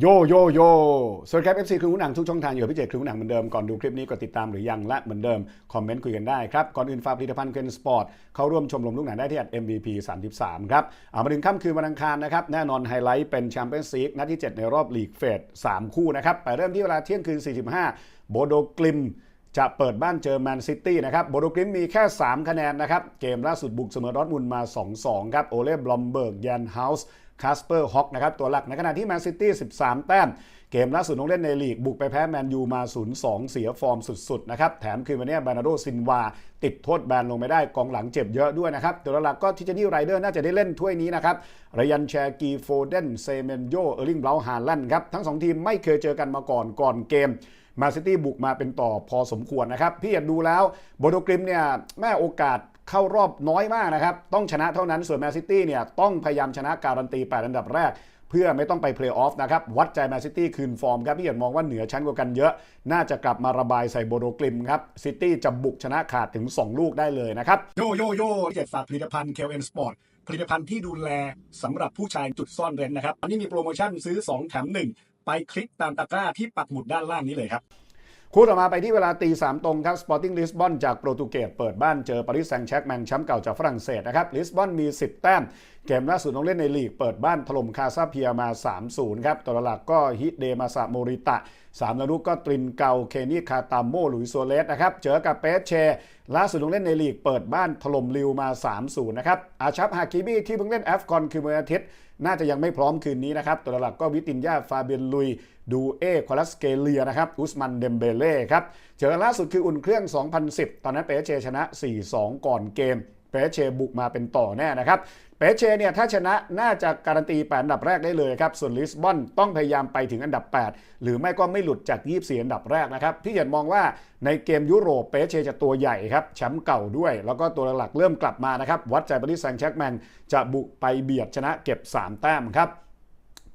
โยโยโยสวัสดีครับ FC ครึ่งหนังทุกช่องทางอยู่พี่เจครึ่งหนังเหมือนเดิม ก่อนดูคลิปนี้กดติดตามหรือยังและเหมือนเดิม คอมเมนต์คุยกันได้ครับ ก่อนอื่นฝากผลิตภัณฑ์เคนสปอร์ตเข้าร่วมชมรมลูกหนังได้ที่ MVP 33 ครับเอามาถึงค่ำคืนวันอังคารนะครับ แน่นอนไฮไลท์เป็นแชมเปี้ยนส์ลีกนัดที่ 7 ในรอบลีกเฟส3คู่นะครับ ไปเริ่มที่เวลาเที่ยงคืน 45 โบโดกลิม จะเปิดบ้านเจอแมนซิตี้นะครับโบโดกริมมีแค่ 3 คะแนนนะครับ เกมล่าสุดบุกเสมอดอร์ทมุนมา 2-2 ครับ โอเล่บลอมเบิร์กยันเฮาส์คาสเปอร์ฮอกนะครับ ตัวหลักในขณะที่แมนซิตี้ 13 แต้ม เกมล่าสุดลงเล่นในลีก บุกไปแพ้แมนยูมา 0-2 เสียฟอร์มสุดๆ นะครับ แถมคืนวันนี้บานาโดซินวา ติดโทษแบนลงไม่ได้กองหลังเจ็บเยอะด้วยนะครับ ตัวหลักก็ทิจานี่ไรเดอร์น่าจะได้เล่นถ้วยนี้นะครับรยันแชกีโฟเดนเซเมนโยเออร์ลิงเบลาฮาลันครับทั้งสองทีมไม่เคยเจอกันมาก่อนก่อนเกม มาซิตี้บุกมาเป็นต่อพอสมควรนะครับ พี่อยากดูแล้วโบโดกริมเนี่ยแม่โอกาสเข้ารอบน้อยมากนะครับ ต้องชนะเท่านั้นส่วนแมนซิตี้เนี่ยต้องพยายามชนะการันตี8อันดับแรกเพื่อไม่ต้องไปเพลย์ออฟนะครับ วัดใจแมนซิตี้คืนฟอร์มครับพี่อยากมองว่าเหนือชั้นกว่ากันเยอะ น่าจะกลับมาระบายใส่โบโดกริมครับ ซิตี้จะบุกชนะขาดถึง 2 ลูกได้เลยนะครับ โยโยโย่เจ็ดฝากผลิตภัณฑ์เคลเอ็นสปอร์ตผลิตภัณฑ์ที่ดูแลสำหรับผู้ชายจุดซ่อนเร้นนะครับ อันนี้มีโปรโมชั่นซื้อ 2 แถม 1 ไปคลิกตามตะกร้าที่ปักหมุดด้านล่างนี้เลยครับ คู่ต่อมาไปที่เวลาตีสามตรงครับสปอร์ติ้งลิสบอนจากโปรตุเกสเปิดบ้านเจอปารีสแซงต์แชร์กแมงแชมป์เก่าจากฝรั่งเศสนะครับลิสบอนมี 10 แต้ม เกมล่าสุดลงเล่นในลีกเปิดบ้านถล่มคาซาเพียมา 3-0 ครับตัวหลักก็ฮิเดมาซาโมริตะ3แล้วลูกก็ตรินเกาเคนี่คาตามโมหลุยส์ซัวเลสนะครับ เจอกับเปเช ล่าสุดลงเล่นในลีกเปิดบ้านถล่มลิวมา 3-0 นะครับ อาชับฮาคิบี้ที่เพิ่งเล่นแอฟคอนคือวันอาทิตย์ น่าจะยังไม่พร้อมคืนนี้นะครับ ตัวหลักก็วิตินยาฟาเบียนลุย ดูเอควาลัสเกเลียนะครับ อุสมันเดมเบเล่ครับ เจอล่าสุดคืออุ่นเครื่อง 2010 ตอนนั้นเปเชชนะ 4-2 ก่อนเกม เปเชบุกมาเป็นต่อแน่นะครับเปเชเนี่ยถ้าชนะน่าจะการันตีแปดอันดับแรกได้เลยครับ ส่วนลิสบอนต้องพยายามไปถึงอันดับ 8 หรือไม่ก็ไม่หลุดจาก 24 อันดับแรกนะครับ พี่เหยียดมองว่าในเกมยุโรปเปเชจะตัวใหญ่ครับแชมป์เก่าด้วย แล้วก็ตัวหลักเริ่มกลับมานะครับ วัดใจบริสแซงแชกแมนจะบุกไปเบียดชนะเก็บ 3 แต้มครับ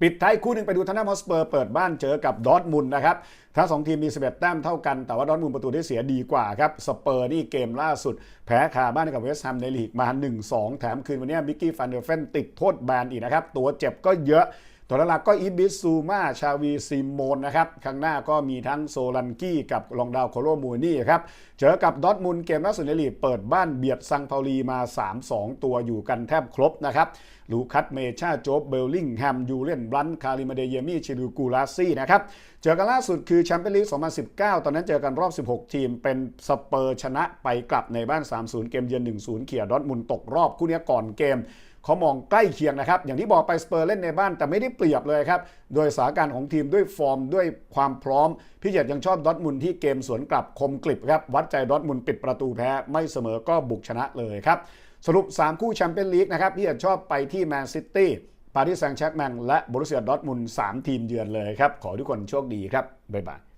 ปิดท้ายคู่หนึ่งไปดูทันนัมฮอสเปอร์เปิดบ้านเจอกับดอร์ทมุนนะครับ ทั้งสองทีมมี 11 แต้มเท่ากัน แต่ว่าดอร์ทมุนประตูได้เสียดีกว่าครับ สเปอร์นี่เกมล่าสุด แพ้คาบ้านกับเวสต์แฮมในลีกมา 1-2 แถมคืนวันนี้มิกกี้ฟันเดอร์เฟนติดโทษแบนอีกนะครับ ตัวเจ็บก็เยอะตัวหลักก็อิบิสซูมาชาวีซิโมนนะครับ ข้างหน้าก็มีทั้งโซลันกี้กับลองดาวโคโลมูนี่ครับ เจอกับดอร์ทมุนเกมล่าสุดในลีกเปิดบ้านเบียดซังเปาลีมา 3-2 ตัวอยู่กันแทบครบนะครับ ลูคัสเมชาโจบเบลลิงแฮมยูเลียนบลันคาริมาเดเยมี่ชิลูกูลาซี่นะครับเจอกันล่าสุดคือแชมเปี้ยนลีก 2019 ตอนนั้นเจอกันรอบ 16 ทีม เป็นสเปอร์ชนะไปกลับในบ้าน 3-0 เกมเยือน 1-0 เขี่ยดอทมุนตกรอบคู่นี้ก่อนเกมเขามองใกล้เคียงนะครับ อย่างที่บอกไปสเปอร์เล่นในบ้านแต่ไม่ได้เปรียบเลยครับ โดยสถานการณ์ของทีมด้วยฟอร์มด้วยความพร้อม พี่เจดยังชอบดอทมุนที่เกมสวนกลับคมกลิบครับ วัดใจดอทมุนปิดประตูแพ้ไม่เสมอก็บุกชนะเลยครับ สรุป 3 คู่แชมเปี้ยนลีกนะครับพี่เจดชอบไปที่แมนซิตี้ปารีสแซงต์แชร์แมงและบรูเซียดอร์ทมุน3ทีมเยือนเลยครับ ขอทุกคนโชคดีครับ บ๊ายบาย